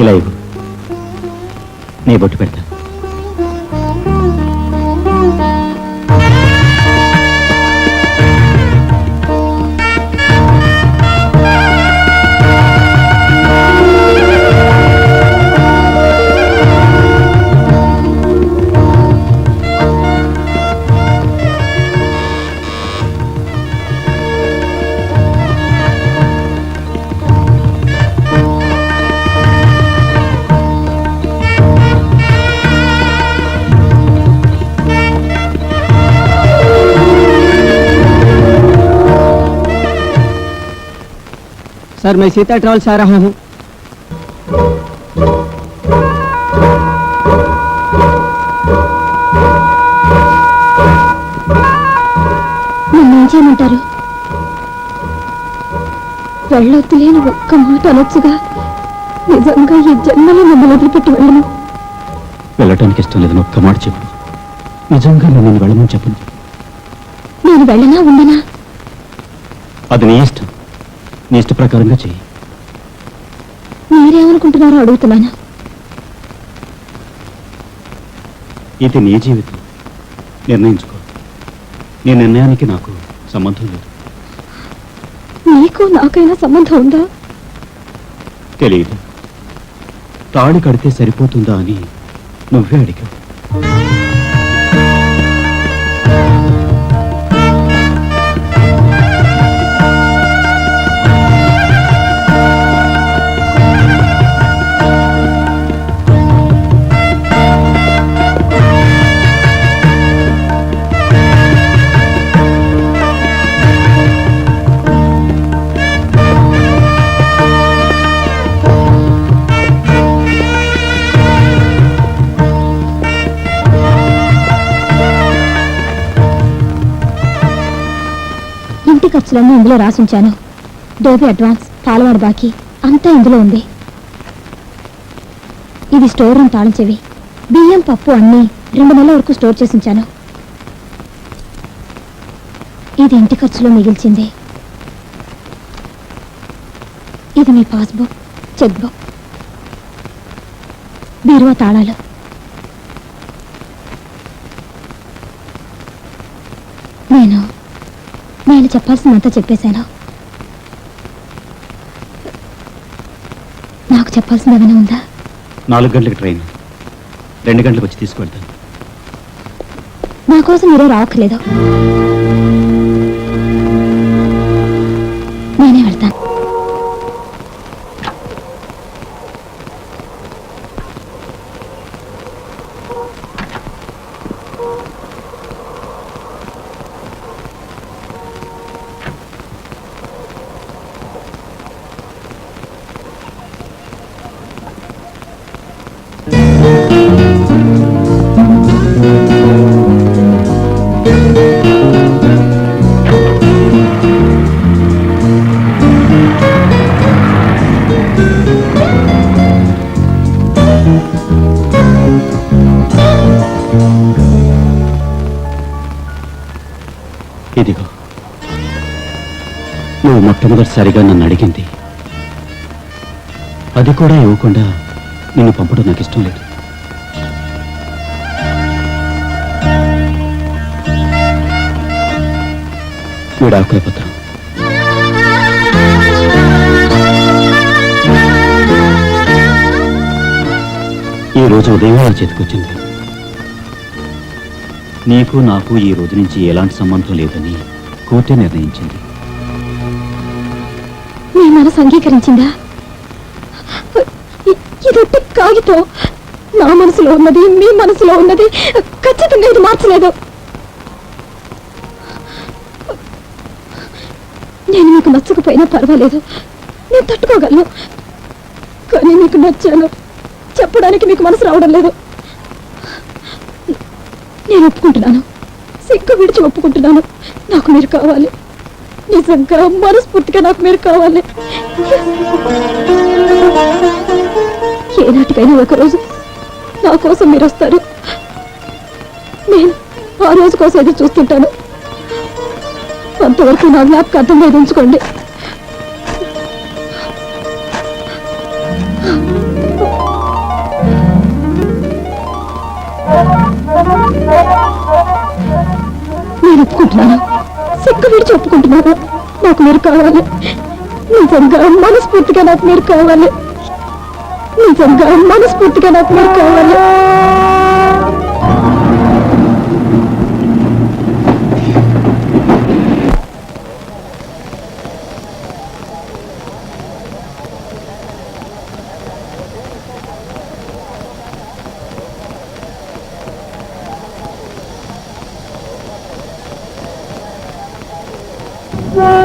ఇలా ఇవ్వు నీ బొట్టు పెడతా. सर मैं सीता ट्रैवल से आ रहा हूँ నన్ను ఏం చేయమంటారు వెళ్ళొద్దు లేని ఒక్క మాట అనొచ్చుగా నిజంగా ఈ జన్మలో మిమ్మల్ని వదిలిపెట్టి వెళ్ళను వెళ్ళటానికి ఇష్టం లేదని ఒక్క మాట చెప్పు నిజంగా నేను నిన్ను వెళ్ళమని చెప్పను నేను వెళ్ళనా ఉండనా అది నీ ఇష్టం నీ ఇష్ట ప్రకారంగా చెయ్యి. మీరేమనుకుంటున్నారో అడుగుతున్నాను. ఇది నీ జీవితం. నిర్ణయించుకో. నీ నిర్ణయానికి నాకు సంబంధం లేదు. నీకు నాకైనా సంబంధం ఉందా? తెలియదు తాళి కడితే సరిపోతుందా అని నువ్వే అడిగావు. ఖర్చులన్నీ ఇందులో రాసుంచాను. డోబీ అడ్వాన్స్ పాలవాడు బాకీ అంతా ఇందులో ఉంది. ఇది స్టోర్ రూమ్ తాళించేవి. బియ్యం పప్పు అన్నీ రెండు నెలల వరకు స్టోర్ చేసి ఉంచాను ఇది ఇంటి ఖర్చులో మిగిల్చింది. ఇది మీ పాస్బుక్ చెక్బుక్ బీరువా తాళాలు నేను నేను చెప్పాల్సిందంతా చెప్పేశాను. నాకు చెప్పాల్సింది ఏమైనా ఉందా? నాలుగు గంటలకు ట్రైన్. రెండు గంటలకు వచ్చి తీసుకువెళ్తాను నా కోసం మీరే రావక్కర్లేదు. నేనే వెళ్తాను. నువ్వు మొట్టమొదటిసారిగా నన్ను అడిగింది. అది కూడా ఇవ్వకుండా నిన్ను పంపడం నాకు ఇష్టం లేదు. విడాకుల పత్రం. ఈ రోజు ఉదయం నా చేతికొచ్చింది నీకు నాకు ఈ రోజు నుంచి ఎలాంటి సంబంధం లేదని కోర్టే నిర్ణయించింది. మనసు అంగీకరించిందా ఇదొట్టి ఇది కాగితం నా మనసులో ఉన్నది మీ మనసులో ఉన్నది. ఖచ్చితంగా ఇది మార్చలేదు. నేను మీకు నచ్చకపోయినా పర్వాలేదు. నేను తట్టుకోగలను. కానీ మీకు నచ్చాను. చెప్పడానికి మీకు మనసు రావడం లేదు. నేను ఒప్పుకుంటున్నాను. సిగ్గు విడిచి ఒప్పుకుంటున్నాను. నాకు మీరు కావాలి. నిజంగా మనస్ఫూర్తిగా నాకు మీరు కావాలి. ఏనాటికైనా ఒకరోజు నా కోసం మీరు వస్తారు. నేను ఆ రోజు కోసం ఎదురు చూస్తుంటాను. అంతవరకు నా జ్ఞాపక అర్థం వేధించుకోండి మీరు ఒప్పుకుంటున్నాను. సిక్కు విడిచి ఒప్పుకుంటున్నాను నాకు మీరు కావాలి. నిజంగా మనస్ఫూర్తిగా నాకు మీరు కావాలి. నిజంగా మనస్ఫూర్తిగా నాకు మీరు కావాలి. Yeah.